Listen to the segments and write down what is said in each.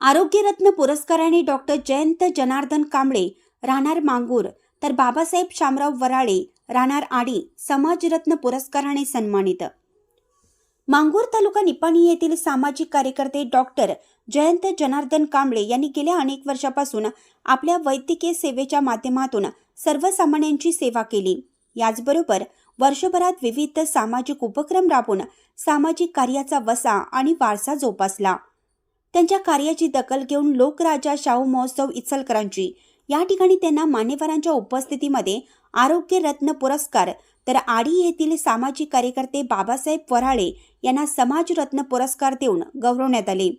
आरोग्यरत्न पुरस्काराने डॉक्टर जयंत जनार्दन कांबळे राहणार मांगूर तर बाबासाहेब शामराव वराळे राहणार आडी समाजरत्न पुरस्काराने सन्मानित. मांगूर तालुका निपाणी येथील सामाजिक कार्यकर्ते डॉक्टर जयंत जनार्दन कांबळे यांनी गेल्या अनेक वर्षापासून आपल्या वैद्यकीय सेवेच्या माध्यमातून सर्वसामान्यांची सेवा केली. याचबरोबर वर्षभरात विविध सामाजिक उपक्रम राबवून सामाजिक कार्याचा वसा आणि वारसा जोपासला. त्यांच्या कार्याची दखल घेऊन लोकराजा शाहू महोत्सव इचलकरांची या ठिकाणी त्यांना मान्यवरांच्या उपस्थितीमध्ये आरोग्य रत्न पुरस्कार तर आडी येथील सामाजिक कार्यकर्ते बाबासाहेब वराळे यांना समाजरत्न पुरस्कार देऊन गौरवण्यात आले.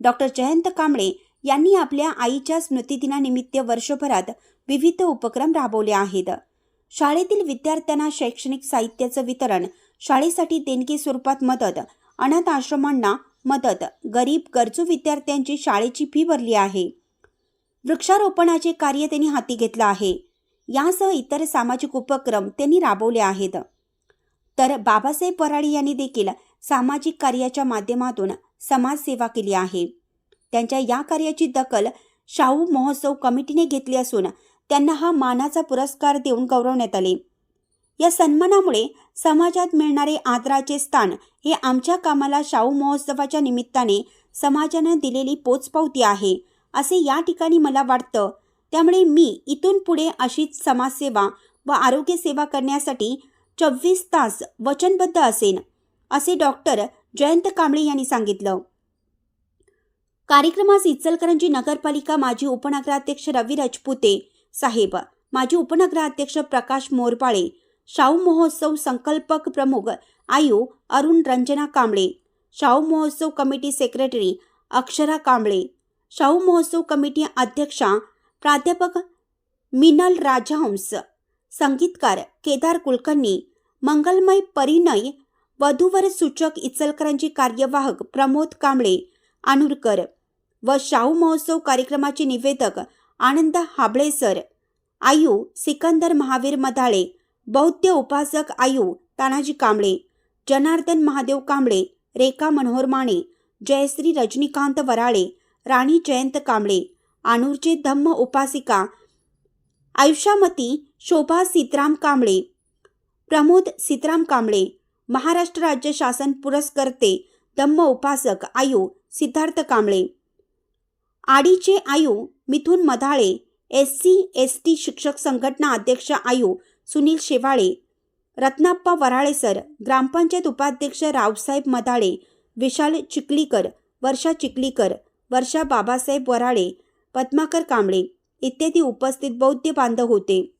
डॉक्टर जयंत कांबळे यांनी आपल्या आईच्या स्मृतिदिनानिमित्त वर्षभरात विविध उपक्रम राबवले आहेत. शाळेतील विद्यार्थ्यांना शैक्षणिक साहित्याचं वितरण शाळेसाठी देणगी स्वरूपात मदत अनाथ आश्रमांना मदत. गरीब गरजू विद्यार्थ्यांची शाळेची फी भरली आहे. वृक्षारोपणाचे कार्य त्यांनी हाती घेतलं आहे. यासह इतर सामाजिक उपक्रम त्यांनी राबवले आहेत. तर बाबासाहेब वराडी यांनी देखील सामाजिक कार्याच्या माध्यमातून समाजसेवा केली आहे. त्यांच्या या कार्याची दखल शाहू महोत्सव कमिटीने घेतली असून त्यांना हा मानाचा पुरस्कार देऊन गौरवण्यात आले. या सन्मानामुळे समाजात मिळणारे आदराचे स्थान हे आमच्या कामाला शाहू महोत्सवाच्या निमित्ताने समाजानं दिलेली पोचपावती आहे असे या ठिकाणी मला वाटतं. त्यामुळे मी इथून पुढे अशीच समाजसेवा व आरोग्यसेवा करण्यासाठी चोवीस तास वचनबद्ध असेन असे डॉक्टर जयंत कांबळे यांनी सांगितलं. कार्यक्रमास इचलकरंजी नगरपालिका माजी उपनगराध्यक्ष रवी राजपुते साहेब माजी उपनगराध्यक्ष प्रकाश मोरपाळे शाहू महोत्सव संकल्पक प्रमुख आयु अरुण रंजना कांबळे शाहू महोत्सव कमिटी सेक्रेटरी अक्षरा कांबळे शाहू महोत्सव कमिटी अध्यक्षा प्राध्यापक मिनल राजहंस संगीतकार केदार कुलकर्णी मंगलमय परिणय वधूवर सूचक इचलकरांची कार्यवाहक प्रमोद कांबळे आनुरकर व शाहू महोत्सव कार्यक्रमाचे निवेदक आनंद हाबळे सर आयु सिकंदर महावीर मधाळे बौद्ध उपासक आयु तानाजी कांबळे जनार्दन महादेव कांबळे रेखा मनोहर माने जयश्री रजनीकांत वराळे राणी जयंत कांबळे आनूरचे धम्म उपासिका आयुष्यामती शोभा सीतराम कांबळे प्रमोद सीतराम कांबळे महाराष्ट्र राज्य शासन पुरस्कर्ते धम्म उपासक आयु सिद्धार्थ कांबळे. आडीचे आयु Mithun Madhale S C S T शिक्षक संघटना अध्यक्ष आयु सुनील शेवाळे रत्नाप्पा वराळे सर ग्रामपंचायत उपाध्यक्ष रावसाहेब मदाळे विशाल चिखलीकर वर्षा चिखलीकर वर्षा बाबासाहेब वराळे पद्माकर कांबळे इत्यादी उपस्थित बौद्ध बांधव होते.